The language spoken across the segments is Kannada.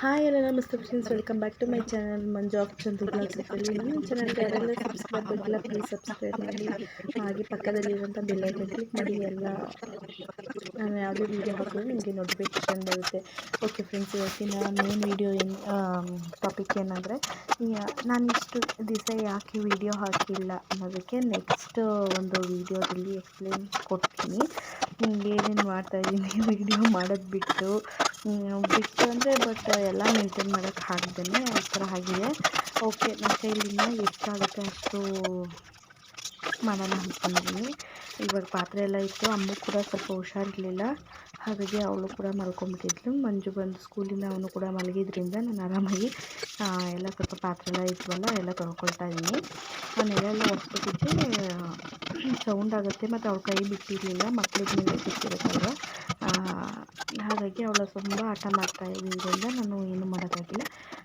ಹಾಯ್ ಎಲ್ಲ ನಮಸ್ತೆ friends welcome back to my channel Manju of Chandu ಬ್ಲಾಗ್ಸಲ್ಲಿ ನನ್ನ ಚಾನಲ್ಗೆ ಯಾರೆಲ್ಲ ಸಬ್ಸ್ಕ್ರೈಬ್ ಆಗಿಲ್ಲ ಪ್ಲೀಸ್ ಸಬ್ಸ್ಕ್ರೈಬ್ ಮಾಡಿ. ಹಾಗೆ ಪಕ್ಕದಲ್ಲಿರುವಂಥ ಬೆಲ್ ಐಕನ್ ಕ್ಲಿಕ್ ಮಾಡಿ, ಎಲ್ಲ ನಾನು ಯಾವುದೇ ವೀಡಿಯೋ ಹಾಕಿದ್ರು ನಿಮಗೆ ನೋಟಿಫಿಕೇಶನ್ ಬರುತ್ತೆ. ಓಕೆ ಫ್ರೆಂಡ್ಸ್ ಇವತ್ತಿನ ಮೇನ್ ವೀಡಿಯೋ ಏನು ಟಾಪಿಕ್ ಏನಂದರೆ ನಾನು ಇಷ್ಟು ದಿವಸ ಯಾಕೆ ವೀಡಿಯೋ ಹಾಕಿಲ್ಲ ಅನ್ನೋದಕ್ಕೆ ನೆಕ್ಸ್ಟ್ ಒಂದು ವೀಡಿಯೋದಲ್ಲಿ ಎಕ್ಸ್ಪ್ಲೇನ್ ಕೊಡ್ತೀನಿ. ಏನೇನು ಮಾಡ್ತಾಯಿದ್ದೀನಿ ವೀಡಿಯೋ ಮಾಡೋದು ಬಿಟ್ಟು. ಬಿಟ್ಟು ಅಂದರೆ ಬಟ್ ಎಲ್ಲ ಮೇಂಟೈನ್ ಮಾಡೋಕ್ಕೆ ಆಗ್ದೇ ಆ ಥರ ಆಗಿದೆ. ಓಕೆ ನನ್ನ ಕೈಲಿಂದ ಎಷ್ಟಾಗುತ್ತೆ ಅಷ್ಟು ಮಾಡೋಣ ಅಂದ್ಕೊಂಡಿದ್ದೀನಿ ಇವಾಗ ಪಾತ್ರೆ ಎಲ್ಲ ಇತ್ತು, ಅಮ್ಮ ಕೂಡ ಸ್ವಲ್ಪ ಹುಷಾರಿರಲಿಲ್ಲ. ಹಾಗಾಗಿ ಅವಳು ಕೂಡ ಮಲ್ಕೊಂಡ್ಬಿಟ್ಟಿದ್ಲು. ಮಂಜು ಬಂದು ಸ್ಕೂಲಿಂದ ಅವನು ಕೂಡ ಮಲಗಿದ್ರಿಂದ ನಾನು ಆರಾಮಾಗಿ ಎಲ್ಲ ಸ್ವಲ್ಪ ಪಾತ್ರೆ ಎಲ್ಲ ಇದ್ವಲ್ಲ, ಎಲ್ಲ ತೊಳ್ಕೊಳ್ತಾ ಇದ್ದೀನಿ ಮನೆಯಲ್ಲೆಲ್ಲ ಒರೆಸ್ಬಿಟ್ಟಿದ್ದೆ ಸೌಂಡ್ ಆಗುತ್ತೆ ಮತ್ತು ಅವಳ ಕೈ ಬಿಟ್ಟಿರಲಿಲ್ಲ, ಮಕ್ಳಿಗೆ ಮೇಲೆ ಹಾಗಾಗಿ ಅವಳ ತುಂಬ ಹಠ ಮಾಡ್ತಾ ಇದ್ರಿಂದ ನಾನು ಏನು ಮಾಡೋಕ್ಕಾಗಿಲ್ಲ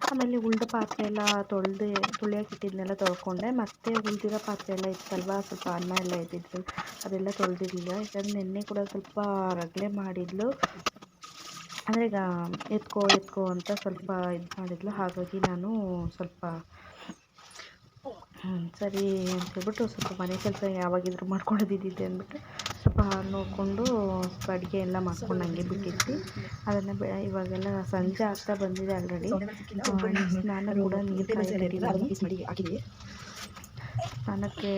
ಆಮೇಲೆ ಉಳಿದ ಪಾತ್ರೆ ಎಲ್ಲ ತೊಳೆದು, ತುಳಿಯೋಕೆ ಇಟ್ಟಿದ್ದನ್ನೆಲ್ಲ ತೊಳ್ಕೊಂಡೆ. ಮತ್ತೆ ಉಳಿದಿರೋ ಪಾತ್ರೆ ಎಲ್ಲ ಇತ್ತಲ್ವ? ಸ್ವಲ್ಪ ಅನ್ನ ಎಲ್ಲ ಇದ್ದಿದ್ದು ಅದೆಲ್ಲ ತೊಳೆದಿರಲಿಲ್ಲ. ಯಾಕಂದರೆ ನಿನ್ನೆ ಕೂಡ ಸ್ವಲ್ಪ ರಗಳೆ ಮಾಡಿದ್ಲು. ಅಂದರೆ ಈಗ ಎತ್ಕೋ ಎತ್ಕೋ ಅಂತ ಸ್ವಲ್ಪ ಇದು ಮಾಡಿದ್ಲು. ಹಾಗಾಗಿ ನಾನು ಸ್ವಲ್ಪ ಹ್ಮ್, ಸರಿ ಅಂತ ಹೇಳ್ಬಿಟ್ಟು ಸ್ವಲ್ಪ ಮನೆ ಕೆಲಸ ಯಾವಾಗಿದ್ರು ಮಾಡ್ಕೊಳ್ಳೋದಿದ್ದಿದ್ದೆ ಅಂದ್ಬಿಟ್ಟು ಸ್ವಲ್ಪ ನೋಡಿಕೊಂಡು ಸ್ವಲ್ಪ ಅಡುಗೆ ಎಲ್ಲ ಮಾಡ್ಕೊಂಡು ಹಂಗೆ ಬಿಟ್ಟಿದ್ವಿ. ಅದನ್ನು ಬೆ ಇವಾಗೆಲ್ಲ ಸಂಜೆ ಆಗ್ತಾ ಬಂದಿದೆ ಆಲ್ರೆಡಿ ಸ್ನಾನ ಕೂಡ ನೀರು ಕಾಯಿಟ್ಟಿದ್ದೀನಿ ಸ್ನಾನಕ್ಕೆ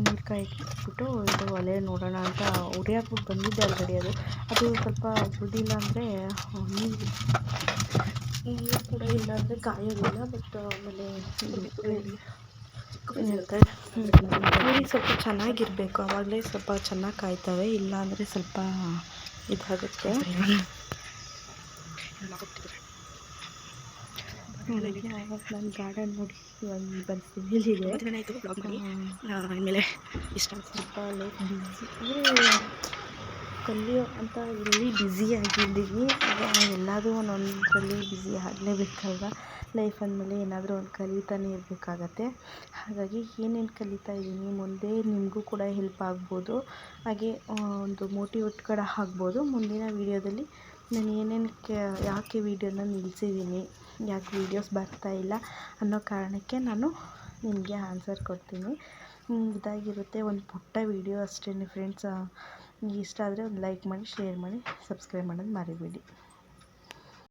ನೀರು ಕಾಯಿಟ್ಬಿಟ್ಟು ಇದು ಒಲೆ ನೋಡೋಣ ಅಂತ ಉರಿಯಾಕ್ಬಿಟ್ಟು ಬಂದಿದ್ದೆ ಆಲ್ರೆಡಿ ಅದು. ಅದು ಸ್ವಲ್ಪ ಉಳಿದಿಲ್ಲ ಅಂದರೆ ನೀರು ನೀರು ಕೂಡ ಇಲ್ಲ ಅಂದರೆ ಕಾಯೋದಿಲ್ಲ ಬಟ್ ಆಮೇಲೆ ಏನಂತಾರೆ ನೀರಿಗೆ ಸ್ವಲ್ಪ ಚೆನ್ನಾಗಿರಬೇಕು. ಆವಾಗಲೇ ಸ್ವಲ್ಪ ಚೆನ್ನಾಗಿ ಕಾಯ್ತವೆ. ಇಲ್ಲ ಅಂದರೆ ಸ್ವಲ್ಪ ಇದಾಗುತ್ತೆ. ಆವಾಗ ನಾನು ಗಾರ್ಡನ್ ನೋಡಿ ಬಂದಿದೆ ಆಮೇಲೆ ಇಷ್ಟ ಸ್ವಲ್ಪ ಬ್ಯುಸಿ ಅಂದರೆ ಕಲಿಯೋ ಅಂತ ಇಲ್ಲಿ ಬ್ಯುಸಿ ಆಗಿದ್ದೀವಿ ಎಲ್ಲದೂ ಒಂದೊಂದರಲ್ಲಿ ಬ್ಯುಸಿ ಆಗಲೇಬೇಕಲ್ವ? ಲೈಫ್ ಅಂದಮೇಲೆ ಏನಾದರೂ ಒಂದು ಕಲಿತಾನೆ ಇರಬೇಕಾಗತ್ತೆ. ಹಾಗಾಗಿ ಏನೇನು ಕಲಿತಾ ಇದ್ದೀನಿ ಮುಂದೆ ನಿಮಗೂ ಕೂಡ ಹೆಲ್ಪ್ ಆಗ್ಬೋದು. ಹಾಗೆ ಒಂದು ಮೋಟಿವೇಟ್ ಕೂಡ ಆಗ್ಬೋದು. ಮುಂದಿನ ವೀಡಿಯೋದಲ್ಲಿ ನಾನು ಏನೇನಕ್ಕೆ ಯಾಕೆ ವೀಡಿಯೋನ ನಿಲ್ಲಿಸಿದ್ದೀನಿ ಯಾಕೆ ವೀಡಿಯೋಸ್ ಬರ್ತಾ ಇಲ್ಲ ಅನ್ನೋ ಕಾರಣಕ್ಕೆ ನಾನು ನಿಮಗೆ ಆನ್ಸರ್ ಕೊಡ್ತೀನಿ. ಇದಾಗಿರುತ್ತೆ ಒಂದು ಪುಟ್ಟ ವೀಡಿಯೋ ಅಷ್ಟೇ ಫ್ರೆಂಡ್ಸ್ ಇಷ್ಟ ಆದರೆ ಒಂದು ಲೈಕ್ ಮಾಡಿ ಶೇರ್ ಮಾಡಿ ಸಬ್ಸ್ಕ್ರೈಬ್ ಮಾಡೋದು ಮರಿಬೇಡಿ.